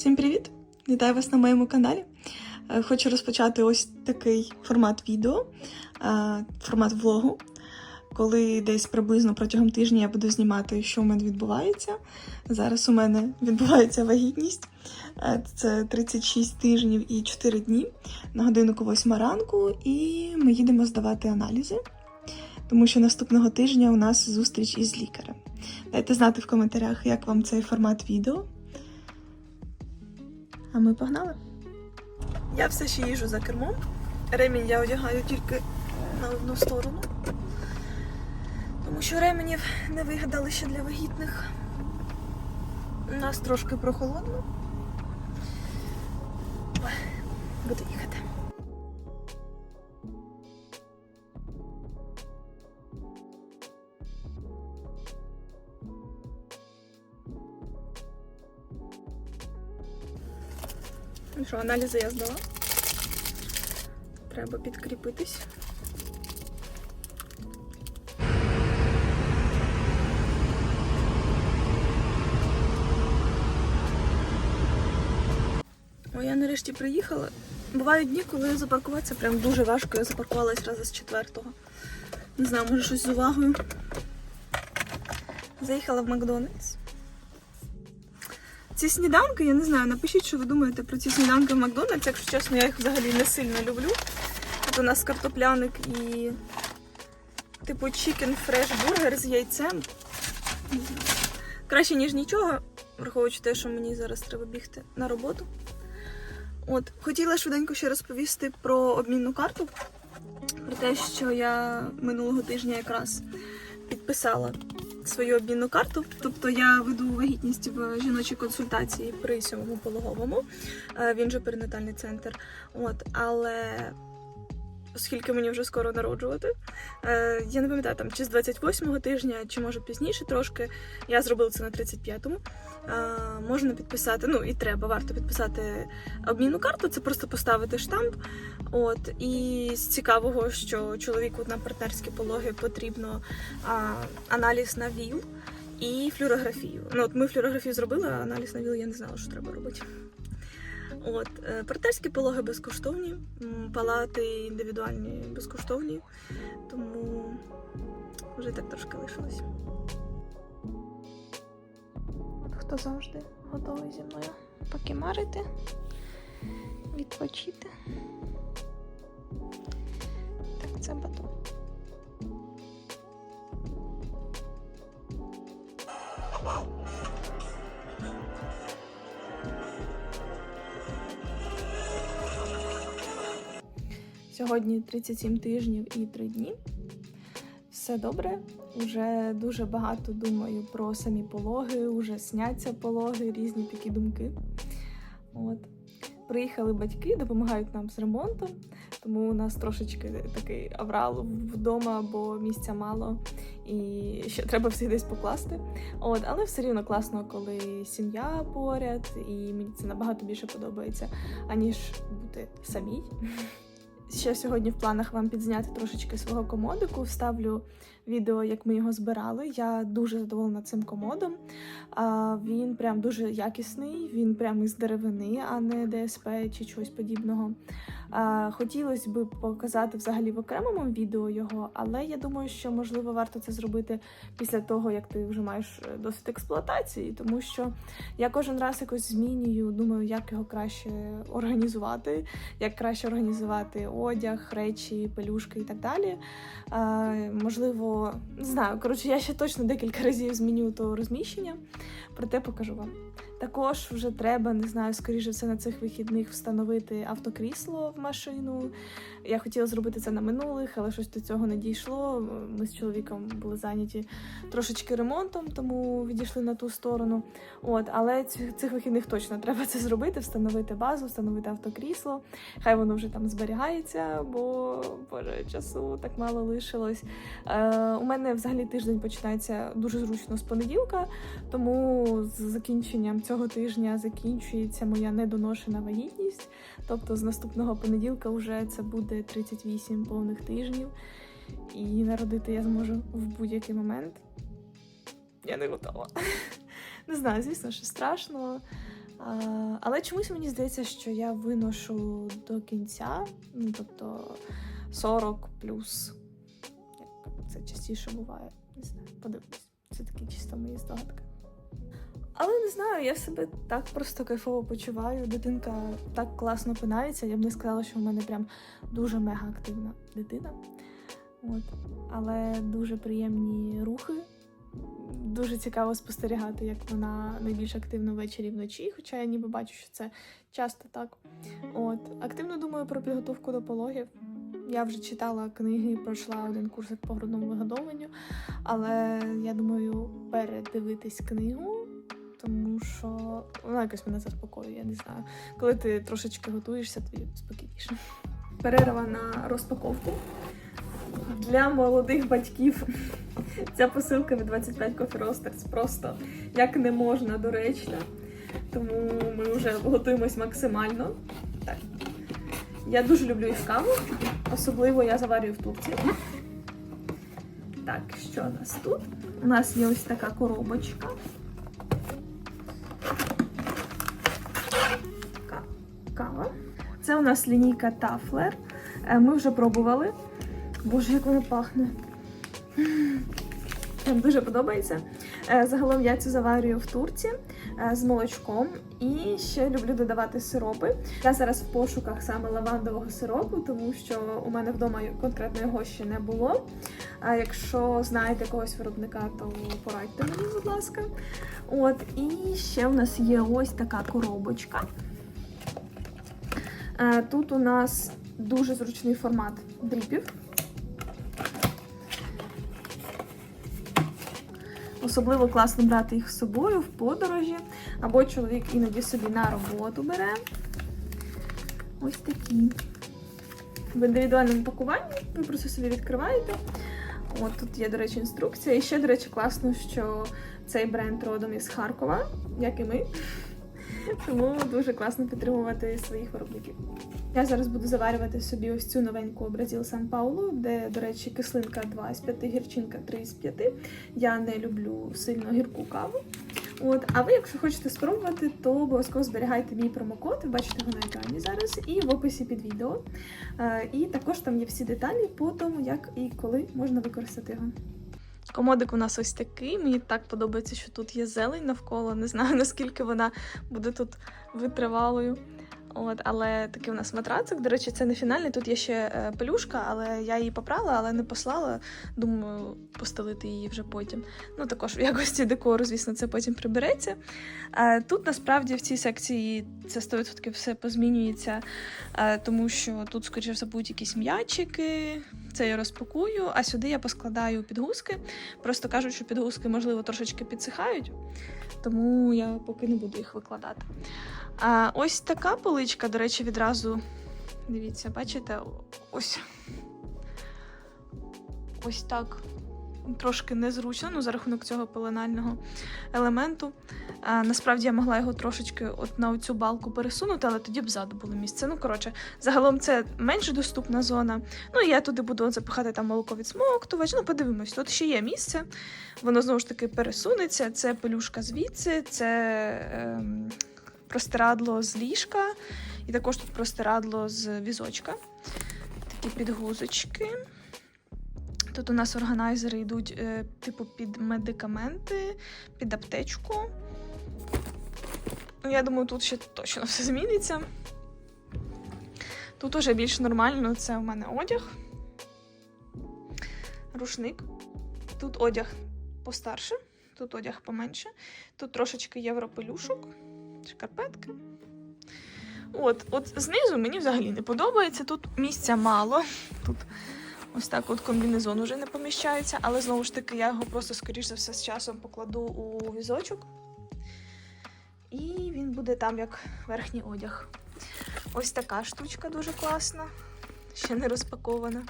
Всім привіт! Вітаю вас на моєму каналі. Е, Хочу розпочати ось такий формат відео, е, формат влогу, коли десь приблизно протягом тижня я буду знімати, що у мене відбувається. Зараз у мене відбувається вагітність. Е, Це 36 тижнів і 4 дні на годинку 8 ранку, і ми їдемо здавати аналізи, тому що наступного тижня у нас зустріч із лікарем. Дайте знати в коментарях, як вам цей формат відео. А ми погнали. Я все ще їжу за кермом. Ремінь я одягаю тільки на одну сторону. Тому що ременів не вигадали ще для вагітних. У нас трошки прохолодно. Буду їхати. Ну що, аналізи я здала. Треба підкріпитись. О, я нарешті приїхала. Бувають дні, коли запаркуватися прям дуже важко. Я запаркувалась разу з четвертого. Не знаю, може щось з увагою. Заїхала в Макдональдс. Ці сніданки, я не знаю, напишіть, що ви думаєте про ці сніданки в Макдональдс. Якщо чесно, я їх взагалі не сильно люблю. От у нас картопляник і типу chicken fresh бургер з яйцем. Краще, ніж нічого, враховуючи те, що мені зараз треба бігти на роботу. От, хотіла швиденько ще розповісти про обмінну карту. Про те, що я минулого тижня якраз підписала свою обмінну карту. Тобто я веду вагітність в жіночій консультації при сьомому пологовому. Е, Він же перинатальний центр. От, але оскільки мені вже скоро народжувати, е, я не пам'ятаю там чи з 28-го тижня, чи може пізніше трошки. Я зробила це на 35-му. Е, Можна підписати, ну і треба, варто підписати обмінну карту, це просто поставити штамп. От і з цікавого, що чоловіку на партнерські пологи потрібно а, аналіз на ВІЛ і флюорографію. Ну от ми флюорографію зробили, а аналіз на ВІЛ я не знала, що треба робити. От е, партнерські пологи безкоштовні, палати індивідуальні безкоштовні, тому вже так трошки лишилось. От хто завжди готовий зі мною покімарити, відпочити. Так, це батон. Сьогодні 37 тижнів і 3 дні. Все добре. Уже дуже багато думаю про самі пологи, уже сняться пологи, різні такі думки. От. Приїхали батьки, допомагають нам з ремонтом, тому у нас трошечки такий аврал вдома, бо місця мало і ще треба всіх десь покласти. От, але все рівно класно, коли сім'я поряд, і мені це набагато більше подобається, аніж бути самій. Ще сьогодні в планах вам підзняти трошечки свого комодику. Вставлю відео, як ми його збирали. Я дуже задоволена цим комодом. Він прям дуже якісний, він прям із деревини, а не ДСП чи чогось подібного. Хотілося б показати взагалі в окремому відео його, але я думаю, що можливо варто це зробити після того, як ти вже маєш е, досвід експлуатації, тому що я кожен раз якось змінюю, думаю, як його краще організувати, як краще організувати одяг, речі, пелюшки і так далі. Можливо, не знаю. Коротше, я ще точно декілька разів зміню то розміщення, проте покажу вам. Також вже треба, не знаю, скоріше все на цих вихідних встановити автокрісло в машину. Я хотіла зробити це на минулих, але щось до цього не дійшло. Ми з чоловіком були зайняті трошечки ремонтом, тому відійшли на ту сторону. От, але цих, вихідних точно треба це зробити, встановити базу, встановити автокрісло. Хай воно вже там зберігається, бо боже, часу так мало лишилось. Е, у мене взагалі тиждень починається дуже зручно з понеділка, тому з закінченням цього тижня закінчується моя недоношена вагітність. Тобто з наступного понеділка вже це буде 38 повних тижнів, і народити я зможу в будь-який момент. Я не готова. Не знаю, звісно, що страшно. Але чомусь мені здається, що я виношу до кінця, ну тобто 40 плюс. Це частіше буває. Не знаю, подивлюсь. Це такі чисто мої здогадки. Але не знаю, я себе так просто кайфово почуваю. Дитинка так класно пинається. Я б не сказала, що в мене прям дуже мега активна дитина. От. Але дуже приємні рухи. Дуже цікаво спостерігати, як вона найбільш активно ввечері і вночі, хоча я ніби бачу, що це часто так. От. Активно думаю про підготовку до пологів. Я вже читала книги, пройшла один курс по грудному вигодовуванню, але я думаю передивитись книгу, тому що вона якось мене заспокоює, я не знаю. Коли ти трошечки готуєшся, тобі спокійніше. Перерва на розпаковку. Для молодих батьків ця посилка від 25 Coffee Roasters просто як не можна доречна. Тому ми вже готуємось максимально. Так. Я дуже люблю їх каву, особливо я заварюю в Турції. Так, що у нас тут? У нас є ось така коробочка. У нас лінійка Тафлер. Ми вже пробували. Боже, як вона пахне. Дуже подобається. Е, Загалом я цю заварюю в турці е, з молочком і ще люблю додавати сиропи. Я зараз в пошуках саме лавандового сиропу, тому що у мене вдома конкретно його ще не було. А якщо знаєте когось виробника, то порадьте мені, будь ласка. От, і ще в нас є ось така коробочка. Е, Тут у нас дуже зручний формат дріпів. Особливо класно брати їх з собою в подорожі, або чоловік іноді собі на роботу бере. Ось такі. В індивідуальному пакуванні ви просто собі відкриваєте. От тут є, до речі, інструкція. І ще, до речі, класно, що цей бренд родом із Харкова, як і ми. Тому дуже класно підтримувати своїх виробників. Я зараз буду заварювати собі ось цю новеньку Бразил Сан Паулу, де, до речі, кислинка 2 з 5, гірчинка 3 з 5. Я не люблю сильно гірку каву. От, а ви, якщо хочете спробувати, то обов'язково зберігайте мій промокод, ви бачите його на екрані зараз, і в описі під відео. Е, І також там є всі деталі по тому, як і коли можна використати його. Комодик у нас ось такий. Мені так подобається, що тут є зелень навколо. Не знаю наскільки вона буде тут витривалою. От, але такий у нас матрацик. До речі, це не фінальний. Тут є ще е, пелюшка, але я її попрала, але не послала. Думаю, постелити її вже потім. Ну також в якості декору, звісно, це потім прибереться. Тут насправді в цій секції це 100% все позмінюється, тому що тут, скоріше все, будуть якісь м'ячики. Це я розпакую, а сюди я поскладаю підгузки. Просто кажуть, що підгузки, можливо, трошечки підсихають, тому я поки не буду їх викладати. А ось така поличка, до речі, відразу. Дивіться, бачите, ось ось так. Трошки незручно, ну, за рахунок цього пеленального елементу. А, насправді я могла його трошечки от на оцю балку пересунути, але тоді б ззаду було місце. Ну, коротше, загалом це менш доступна зона. Ну, і я туди буду запихати там молоко відсмоктувач. Ну, подивимось, тут ще є місце. Воно знову ж таки пересунеться. Це пелюшка звідси, це ем, простирадло з ліжка, і також тут простирадло з візочка. Такі підгузочки. Тут у нас органайзери йдуть е, типу під медикаменти, під аптечку. Ну, Я думаю, тут ще точно все зміниться. Тут уже більш нормально, це у мене одяг, рушник. Тут одяг постарше, тут одяг поменше. Тут трошечки європелюшок, шкарпетки. От, от знизу мені взагалі не подобається. Тут місця мало. Тут ось так от комбінезон уже не поміщається, але знову ж таки я його просто, скоріш за все, з часом покладу у візочок. І він буде там як верхній одяг. Ось така штучка дуже класна, ще не розпакована.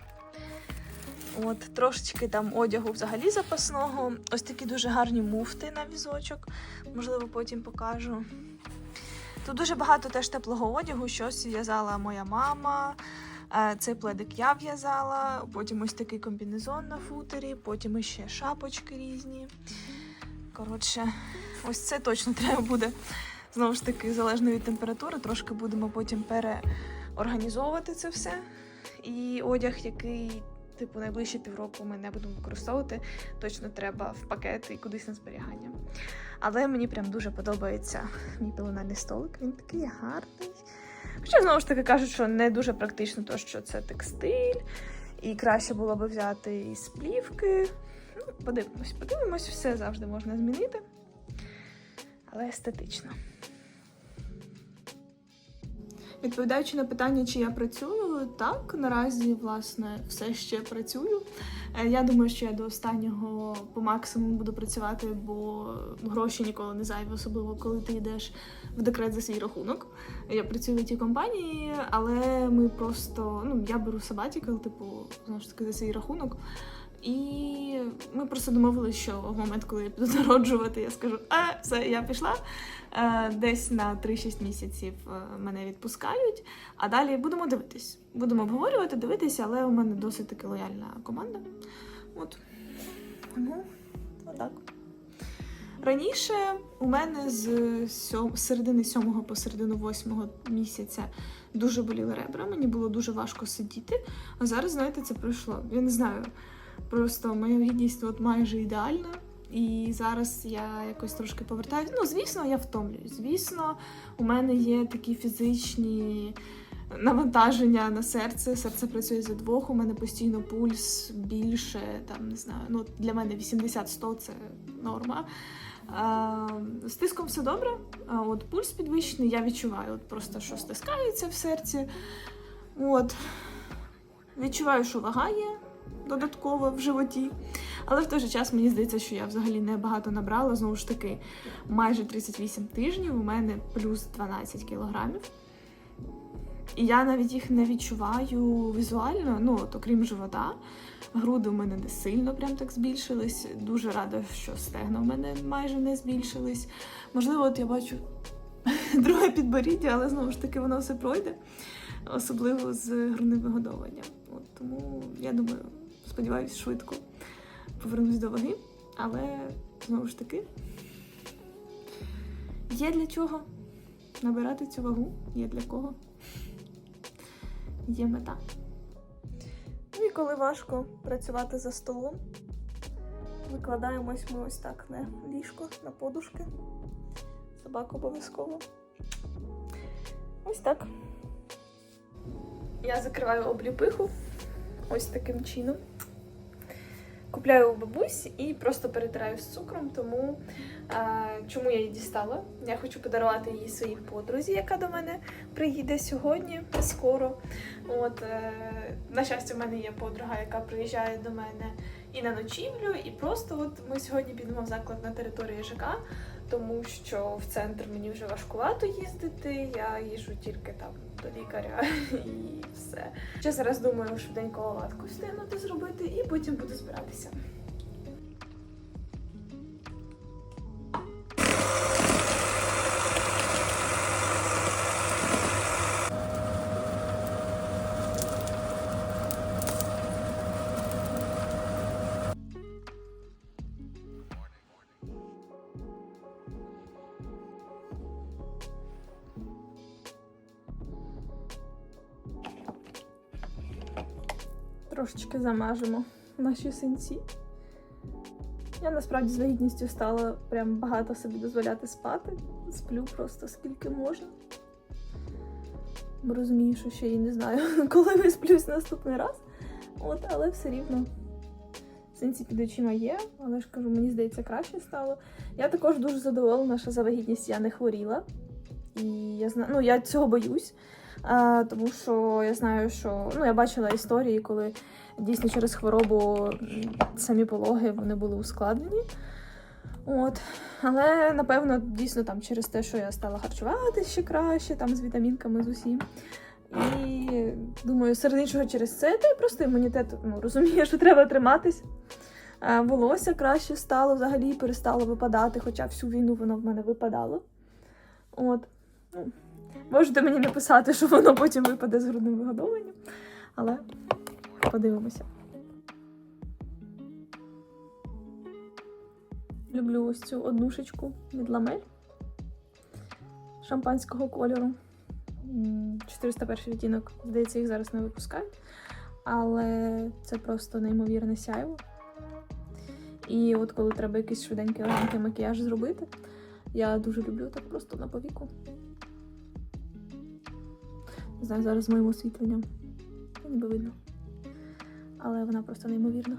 От, трошечки там одягу взагалі запасного. Ось такі дуже гарні муфти на візочок. Можливо, потім покажу. Тут дуже багато теж теплого одягу, щось в'язала моя мама. Е, Цей пледик я в'язала, потім ось такий комбінезон на футері, потім іще шапочки різні. Коротше, ось це точно треба буде Знову ж таки, залежно від температури, трошки будемо потім переорганізовувати це все. І одяг, який, типу, найближчі півроку ми не будемо використовувати, точно треба в пакет і кудись на зберігання. Але мені прям дуже подобається мій пеленальний столик. Він такий гарний. Хоча, знову ж таки, кажуть, що не дуже практично, то що це текстиль, і краще було би взяти із плівки. Ну, подивимось, подивимось, все завжди можна змінити. Але естетично. Відповідаючи на питання, чи я працюю, так наразі власне все ще працюю. Е, Я думаю, що я до останнього по максимуму буду працювати, бо гроші ніколи не зайві, особливо коли ти йдеш в декрет за свій рахунок. Я працюю в тій компанії, але ми просто ну я беру сабатікл, типу, знову ж таки за свій рахунок. І ми просто домовилися, що в момент, коли я піду народжувати, я скажу, а все, я пішла. Е, Десь на 3-6 місяців е, мене відпускають. А далі будемо дивитись. Будемо обговорювати, дивитися, але у мене досить таки лояльна команда. От. Тому отак. Раніше у мене з середини сьомого по середину восьмого місяця дуже боліли ребра, мені було дуже важко сидіти. А зараз, знаєте, це пройшло. Я не знаю. Просто моя гідність от майже ідеальна. І зараз я якось трошки повертаюся. Ну, звісно, я втомлююсь. Звісно, у мене є такі фізичні навантаження на серце. Серце працює за двох. У мене постійно пульс більше, там не знаю. Ну для мене 80-100 це норма. З тиском все добре. От пульс підвищений, я відчуваю, от просто що стискається в серці. От. Відчуваю, що вага є додатково в животі. Але в той же час мені здається, що я взагалі не багато набрала. Знову ж таки, майже 38 тижнів у мене плюс 12 кілограмів. І я навіть їх не відчуваю візуально, ну, от, окрім живота. Груди у мене не сильно прям так збільшились. Дуже рада, що стегна в мене майже не збільшились. Можливо, от я бачу друге підборіддя, але знову ж таки воно все пройде, особливо з грудним вигодовуванням. От, тому я думаю, сподіваюся, швидко повернусь до ваги, але знову ж таки є для чого набирати цю вагу, є для кого. Є мета. Ну і коли важко працювати за столом, викладаємось ми ось так на ліжко, на подушки. Собаку обов'язково. Ось так. Я закриваю обліпиху ось таким чином. Купляю у бабусь і просто перетираю з цукром, тому а, чому я її дістала? Я хочу подарувати її своїй подрузі, яка до мене приїде сьогодні, скоро. От, е, на щастя, в мене є подруга, яка приїжджає до мене і на ночівлю, і просто от ми сьогодні підемо в заклад на території ЖК, тому що в центр мені вже важкувато їздити. Я їжджу тільки там до лікаря і все. Ще зараз думаю, швиденько лаватку встигнути зробити, і потім буду збиратися. Трошечки замажемо наші синці. Я насправді з вагітністю стала прям багато собі дозволяти спати. Сплю просто скільки можна. Бо розумію, що ще і не знаю, коли висплюсь наступний раз. От, але все рівно. Синці під очима є, але ж кажу, мені здається, краще стало. Я також дуже задоволена, що за вагітність я не хворіла. І я знаю, ну я цього боюсь. Тому що я знаю, що ну я бачила історії, коли дійсно через хворобу самі пологи вони були ускладнені. От. Але напевно дійсно там через те, що я стала харчуватися ще краще, там з вітамінками з усім. І думаю, серед іншого через це, та просто імунітет ну, розуміє, що треба триматись. Волосся краще стало, взагалі перестало випадати, хоча всю війну воно в мене випадало. От. Можете мені написати, що воно потім випаде з грудним вигодовуванням, але подивимося. Люблю ось цю однушечку від ламель. шампанського кольору. 401 відтінок, здається, їх зараз не випускають. Але це просто неймовірне сяйво. І от коли треба якийсь швиденький легенький макіяж зробити, я дуже люблю так просто на повіку. Не знаю, зараз з моїм освітленням. Ну, Ніби видно. Але вона просто неймовірна.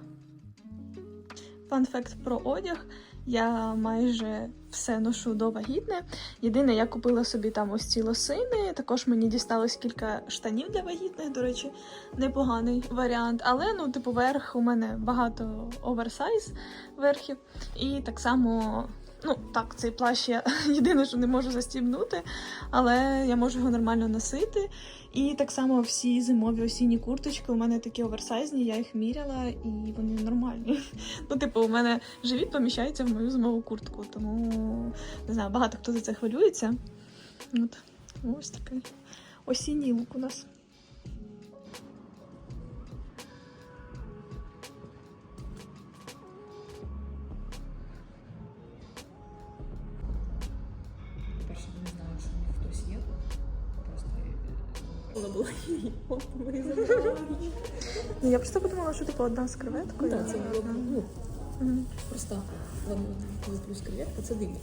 Фан факт про одяг. Я майже все ношу до вагітне. Єдине, я купила собі там ось ці лосини. Також мені дісталось кілька штанів для вагітних, до речі, непоганий варіант. Але ну, типу, верх у мене багато оверсайз верхів. І так само, ну так, цей плащ я єдине, що не можу застібнути, але я можу його нормально носити. І так само всі зимові осінні курточки у мене такі оверсайзні, я їх міряла і вони нормальні. Ну, типу, у мене живіт поміщається в мою зимову куртку, тому не знаю, багато хто за це хвилюється. От ось такий осінній лук у нас. Я просто подумала, що типу одна з креветкою. Так, це було б, ну, просто вам плюс креветка, це дивно.